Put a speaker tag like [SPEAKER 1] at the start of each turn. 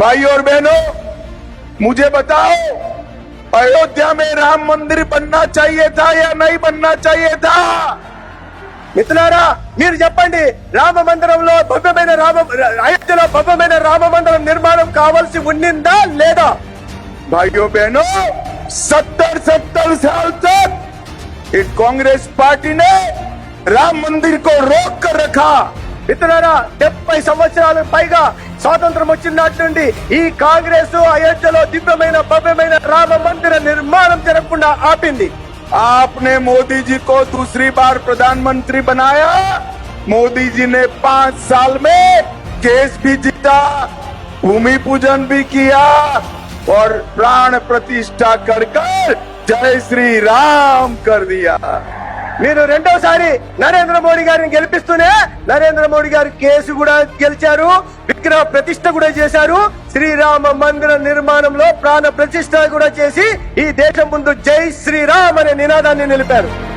[SPEAKER 1] भाई और बहनों मुझे बताओ अयोध्या में राम मंदिर बनना चाहिए था या नहीं बनना चाहिए था
[SPEAKER 2] मित्रा राम मंदिर अयोध्या भव्यमें राम मंदिर निर्माण कावल उदा लेदा
[SPEAKER 1] भाइयों बहनों सत्तर सत्तर साल तक इस कांग्रेस पार्टी ने राम मंदिर को रोक कर रखा
[SPEAKER 2] ఇతర ర 70 సంవత్సరాల పైగా స్వాతంత్రం వచ్చిన నాటి నుండి ఈ కాంగ్రెస్ ఆయజ్లో దివ్యమైన భవ్యమైన రామ మందిర నిర్మాణం చెరకుండా ఆపింది
[SPEAKER 1] ఆప్నే మోడీ జీ కో दूसरी बार प्रधानमंत्री बनाया मोदी जी ने 5 साल में केस भी जीता भूमि पूजन भी किया और प्राण प्रतिष्ठा करके जय श्री राम कर दिया
[SPEAKER 2] మీరు రెండోసారి నరేంద్ర మోడీ గారిని గెలిపిస్తూనే నరేంద్ర మోడీ గారి కేసు కూడా గెలిచారు విగ్రహ ప్రతిష్ట కూడా చేశారు శ్రీరామ మందిర నిర్మాణంలో ప్రాణ ప్రతిష్ట కూడా చేసి ఈ దేశం ముందు జై శ్రీరామ్ అనే నినాదాన్ని నిలిపారు